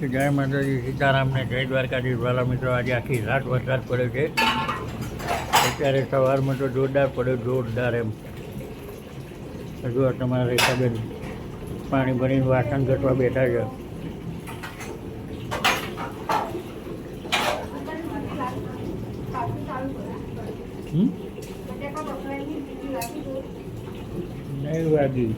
કે જય માતાજી સીતારામને જય દ્વારકાજી વાલા મિત્રો આજે આખી રાત વરસાદ પડ્યો છે. અત્યારે સવારમાં તો જોરદાર પડ્યો જોરદાર એમ. હજુ તમારા રેખાબેન પાણી ભરીને વાસણ ઘટવા બેઠા છે. હમ? નહીં વાગી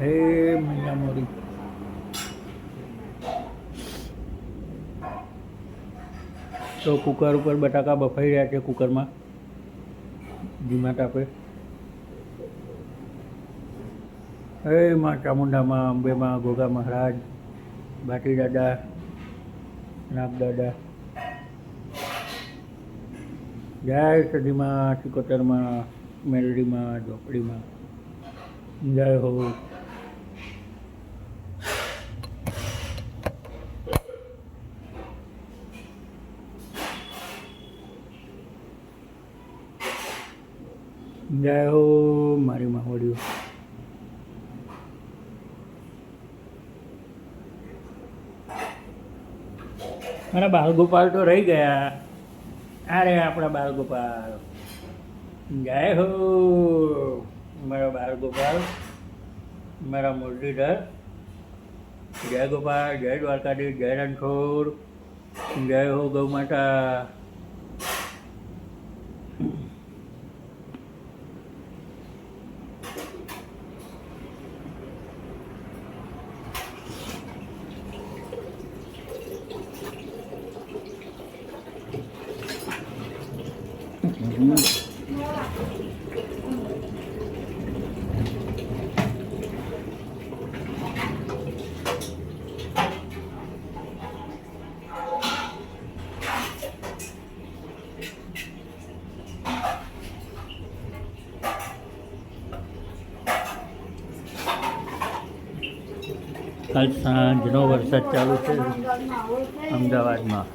હે મૈયા મોરી. તો કુકર ઉપર બટાકા બફાઈ રહ્યા છે કુકરમાં. ધીમા તાપે હે માં ચામુંડામાં અંબેમાં ગોગા મહારાજ, બાટી દાદા નાગ દાદા જય સદીમાં ચિકોતરમાં મેલડીમાં, ઝોપડીમાં. જય હો. જય હો મારી માવડીઓ. મારા બાલગોપાલ તો રહી ગયા. અરે આપણા બાલગોપાલ જય હો, મારા બાલગોપાલ મારા મુરલીધર. જય ગોપાલ, જય દ્વારકાધીશ, જય રણછોડ. જય હો ગૌ માતા. કાલ સાંજનો વરસાદ ચાલુ છે. અમદાવાદમાં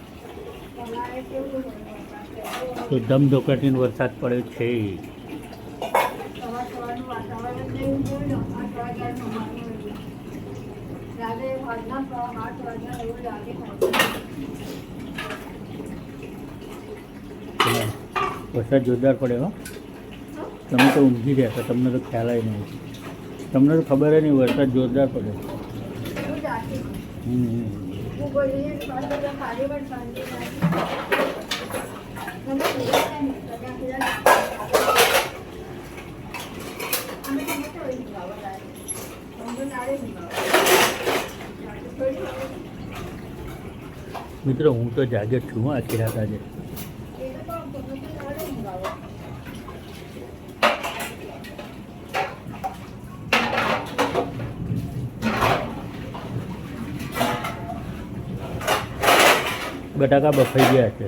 તો ધમધોકાટીનો વરસાદ પડ્યો છે વરસાદ જોરદાર પડ્યો. તમે તો ઊંઘી રહ્યા હતા તમને તો ખ્યાલ જ નહીં તમને તો ખબર નહીં, વરસાદ જોરદાર પડ્યો હમ. મિત્રો હું તો જાગે છું આખી રાત આજે. બટાકા બફાઈ ગયા છે.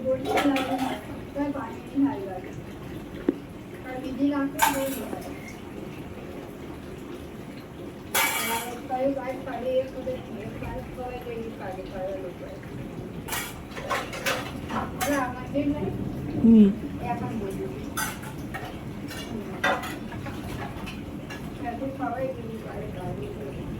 બટાકા કઈ હમ જો વરસાદે પલટો લીધો છે જોરદાર વરસાદનો વરસાદ ચાલુ છે ધમધોકાથી વાતાવરણ આવું છે વરસાદમાં લગનની મોત ને વરસાદની લગનની મોત કહેવાય વરસાદમાં આવે તો ચાટી ખાધું હવે. ખીચડી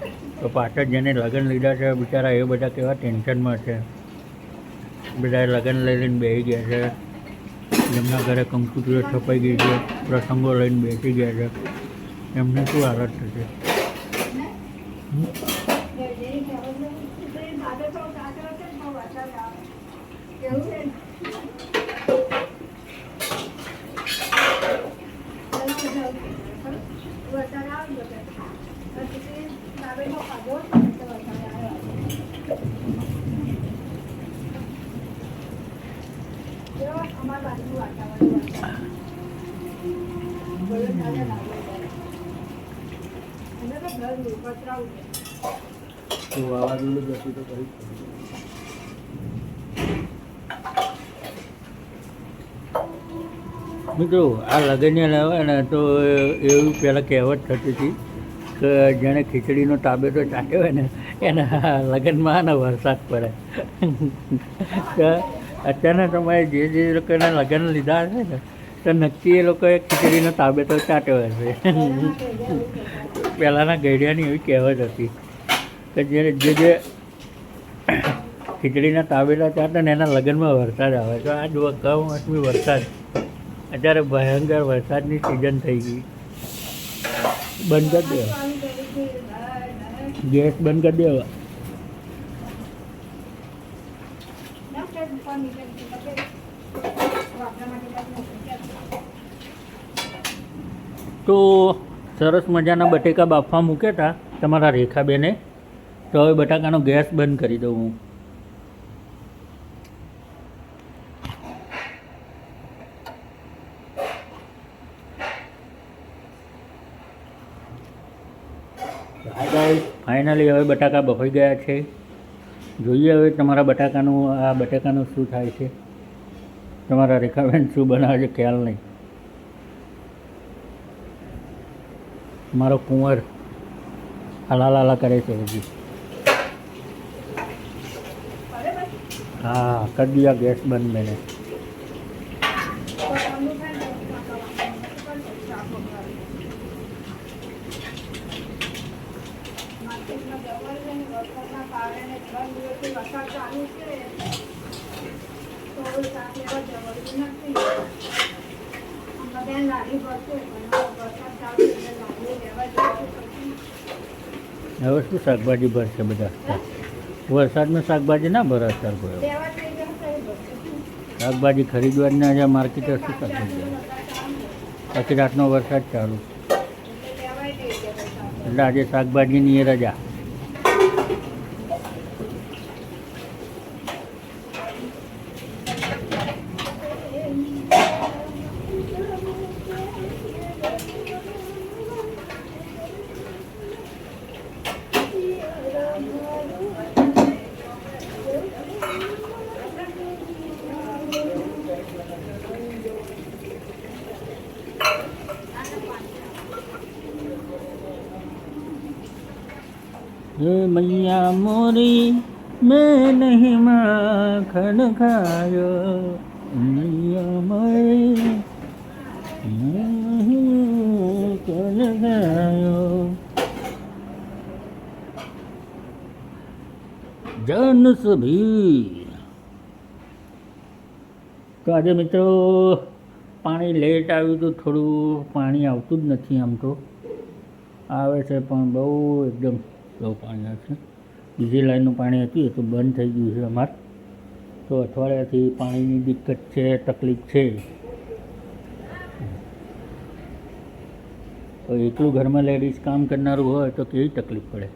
તો પાછળ જેને લગ્ન લીધા છે, બિચારા એ બધા કેવા ટેન્શનમાં છે. બધા લગ્ન લઈ લઈને બેસી ગયા છે. જેમના ઘરે કંકુતરીઓ છપાઈ ગઈ છે, પ્રસંગો લઈને બેસી ગયા છે. એમને શું હાલત થશે હમ? જેની ખબર નથી. ખીચડી ખાધો તો ચાટો છે ને તો વરસાદ આવે. એવું છે ને? ચલો, ચલો. વરસાદ આવી જશે. તો ખીચડી દાબેલો ખાધો ને તો વરસાદ આવ્યો. જો અમારા બાજુનું વાતાવરણ વરસાદ. બોલો ચાલે લાગે છે. અમે તો ઘર પતરાવું છે તો તો કરી મિત્રો આ લગ્ન લેવાય ને તો એવું પહેલાં કહેવત થતી હતી કે જેણે ખીચડીનો તાબેતો ચાખ્યો હોય ને, એના લગ્નમાં ને વરસાદ પડે. તો અત્યારના સમયે જે જે લોકોના લગ્ન લીધા હશે ને, તો નક્કી એ લોકોએ ખીચડીનો તાબેતો ચાટ્યો હશે પહેલાંના ગઈડિયાની એવી કહેવત હતી કે જે જે જે ખીચડીના તાબેલા ચાટે ને એના લગ્નમાં વરસાદ આવે. તો આ જ કમોસમી વરસાદ. અત્યારે ભયંકર વરસાદની સિઝન થઈ ગઈ. બંધ જ ગેસ બંધ કરી દેવા તો સરસ મજાના બટેકા બાફવા મૂક્યા હતા તમારા રેખાબેને. તો હવે બટાકાનો ગેસ બંધ કરી દઉં હું. ફાઇનલી હવે બટાકા બફાઈ ગયા છે. જોઈએ હવે તમારા બટાકાનું, આ બટાકાનું શું થાય છે. તમારા રેખાબેન શું બનાવે છે ખ્યાલ નહીં. મારો કુંવર આલા લાલા કરે છે હજી. હા, કરી દીયા ગેસ બંધ મેને હવે શું શાકભાજી ભરશે બધા? વરસાદમાં શાકભાજી ના ભરે સરખો શાકભાજી ખરીદવાની આજે માર્કેટ શું શાકભાજી? પછી રાતનો વરસાદ ચાલુ. એટલે આજે શાકભાજીની એ રજા. મૈયા મોરી મેં નહીં માખણ ખાયો મૈયા મોરી જન સભી તો આજે મિત્રો, પાણી લેટ આવ્યું તો થોડું પાણી આવતું જ નથી આમ તો. આવે છે પણ બહુ એકદમ સ્લો પાણી આવે છે. બીજી લાઈનનું પાણી હતું, એ તો બંધ થઈ ગયું છે અમારે. તો અઠવાડિયાથી પાણીની દિક્કત છે, તકલીફ છે. તો એકલું ઘરમાં લેડીઝ કામ કરનારું હોય તો કેવી તકલીફ પડે?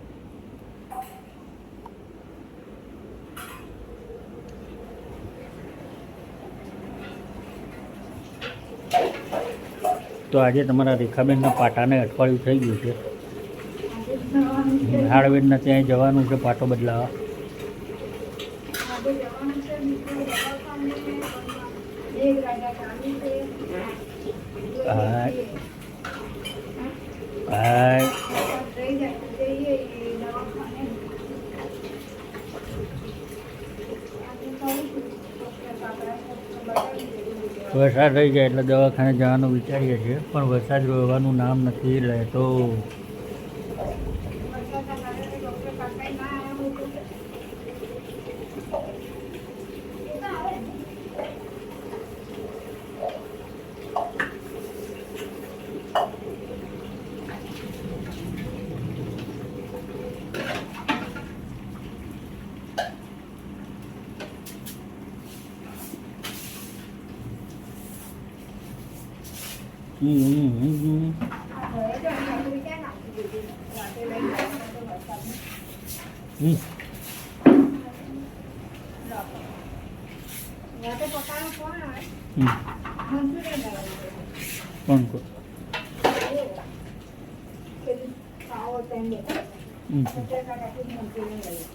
તો આજે તમારા રેખાબેનના પાટાને અઠવાડિયું થઈ ગયું છે. હાડવેદના ત્યાં જવાનું છે પાટો બદલાવા. હા હા વરસાદ થઈ જાય એટલે દવાખાને જવાનું વિચારીએ છીએ. પણ વરસાદ રહેવાનું નામ નથી લેતો વરસાદના કારણે ડૉક્ટર કાકાએ ના આવ્યા હોય તો એ તો આવે ને. હમ. આ ઘરે જો અહીં નોકરી ક્યાં નાખી દીધી? રાતે લઈને જવાનું હતું વરસાદમાં. હમ. રાતે પપ્પાનો ફોન આવે હમ. મંચુરિયન બનાવી દે. કોણ કો પેલું ખાવો તેમ દે. હમ. અત્યારે કાકાથી મંચુરિયન લઈ લે.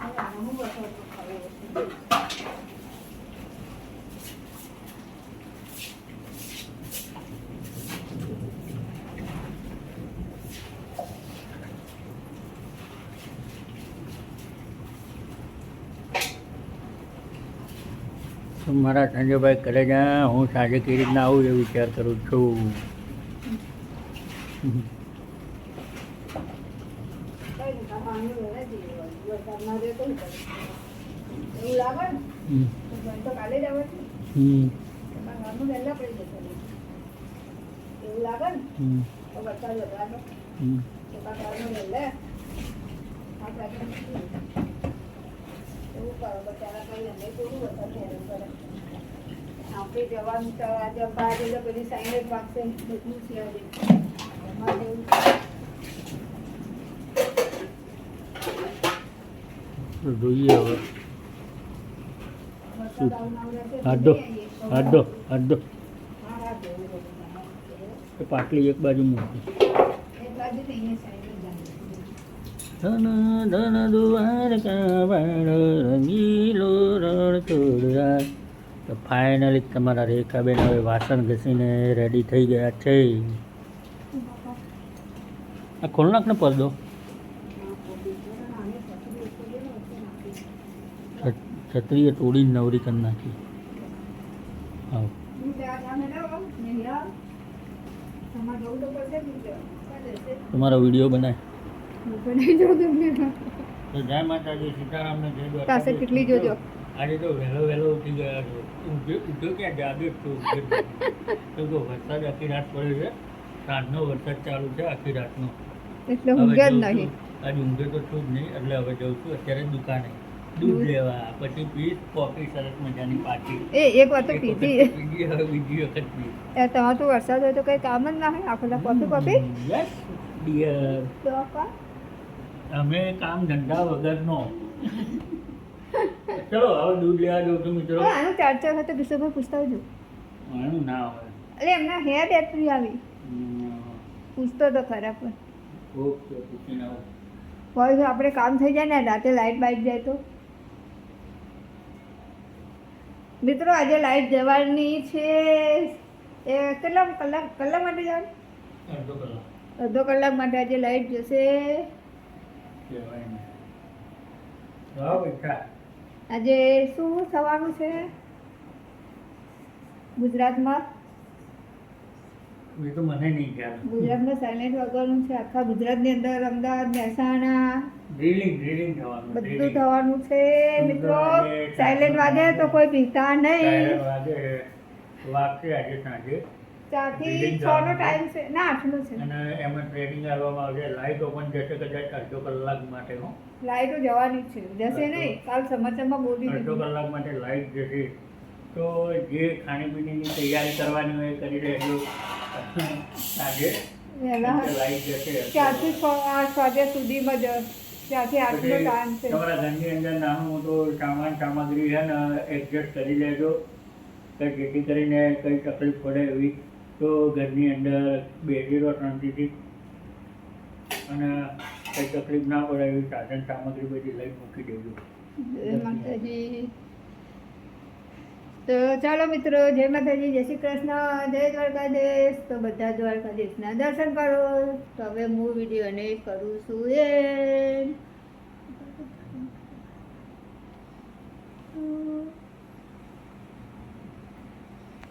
અને આનું બસો ખાવું તો મારા સંજયભાઈ કરે છે, હું સાંજે કેવી રીતના આવું એ વિચાર કરું છું નહીં? એવું વધારે કરો બચારા કઈ વરસાદ હેરાન કરે આપણે જવાનું જ વાગશે બધું છે આજે જોઈએ હવે. હાડો જોયું. એ પાટલી એક બાજુ મૂકી. ધન ધન દુવાર રંગીલો રણછોડરા તો ફાઇનલી તમારા રેખાબેન હવે વાસણ ઘસીને રેડી થઈ ગયા છે. આ ખોલ નાખને પડદો છત્રીએ તોડીને નવરી કરી નાખી. હા તમારો વીડિયો બનાય. જય માતાજી સીતારામને જય. પાસે કેટલી જોજો. આજે તો વહેલો વહેલો ઉઠી ગયા છો. ઊંઘ્યો ક્યાં? જાગે તો. તો જો વરસાદ આખી રાત પડ્યો છે. સાંજનો વરસાદ ચાલુ છે આખી રાતનો. એટલે ઊંઘે જ નહીં. આજે ઊંઘ્યો તો છું જ નહીં એટલે હવે જઉં છું. અત્યારે દુકાને. દૂધ દૂધ. લેવા. પછી પીસ કોફી સરસ મજાની પાછી એ એક વાર તો પીધી. બીજી હવે બીજી વખત પી એ તમારે તો વરસાદ હોય તો કઈ કામ જ ના હોય? આખો દા કોફી કોફી? યસ ડિયર તો અમે કામ ધંધા વગરનો. ચલો હવે દૂધ લેવા જઉં છું મિત્રો. તો આનું ચાર ચાર તો કિશોરભાઈ પૂછતા આવજો આનું ના આવે એટલે એમના હેર બેટરી આવી. પૂછતો તો ખરા પણ. ઓકે પૂછીને આવું. આપણે કામ થઈ જાય ને રાતે લાઇટ બાઇટ જાય તો. મિત્રો આજે લાઈટ જવાની છે એ કેટલા કલાક કલાક માટે જવાની? અડધો કલાક. અડધો કલાક માટે આજે લાઈટ જશે. આજે શું થવાનું છે? ગુજરાતમાં? એ તો મને નહીં ખ્યાલ. ગુજરાતમાં સાયલેન્ટ વગરનું છે. આખા ગુજરાતની અંદર અમદાવાદ મહેસાણા ડ્રિલિંગ ડ્રિલિંગ થવાનું બધું થવાનું છે મિત્રો. સાયલેન્ટ વાગે તો કોઈ પીતા નહીં. વાગે. આજે સાંજે. ચારથી છ નો ટાઈમ છે. ના છે. અને એમાં ટ્રેનિંગ આવવામાં આવશે લાઈટ ઓપન જશે કદાચ અડધો કલાક માટે હો લાઈટો જવાની છે. જશે નહીં. કાલ સમાચારમાં બોલી અડધો કલાક માટે લાઈટ જશે. તો જે ખાણીપીણીની તૈયારી કરવાની હોય કરી લેજો આજે લાઈટ જશે. ચારથી છ આઠ વાગ્યા સુધીમાં જ. ત્યાંથી ટાઈમ છે. તમારા ઘરની અંદર નાનું મોટું સામાન સામગ્રી છે ને એડજસ્ટ કરી લેજો. કે જેથી કરીને કંઈ તકલીફ પડે એવી તો ઘરની અંદર રહો શાંતિથી અને કંઈ તકલીફ ના પડે એવી સાધન સામગ્રી બધી લઈ મૂકી દેજો. જય માતાજી. તો ચાલો મિત્રો જય માતાજી જય શ્રી કૃષ્ણ જય દ્વારકાધીશ. તો બધા દ્વારકાધીશના દર્શન કરો. તો હવે હું વિડીયોને કરું છું એ.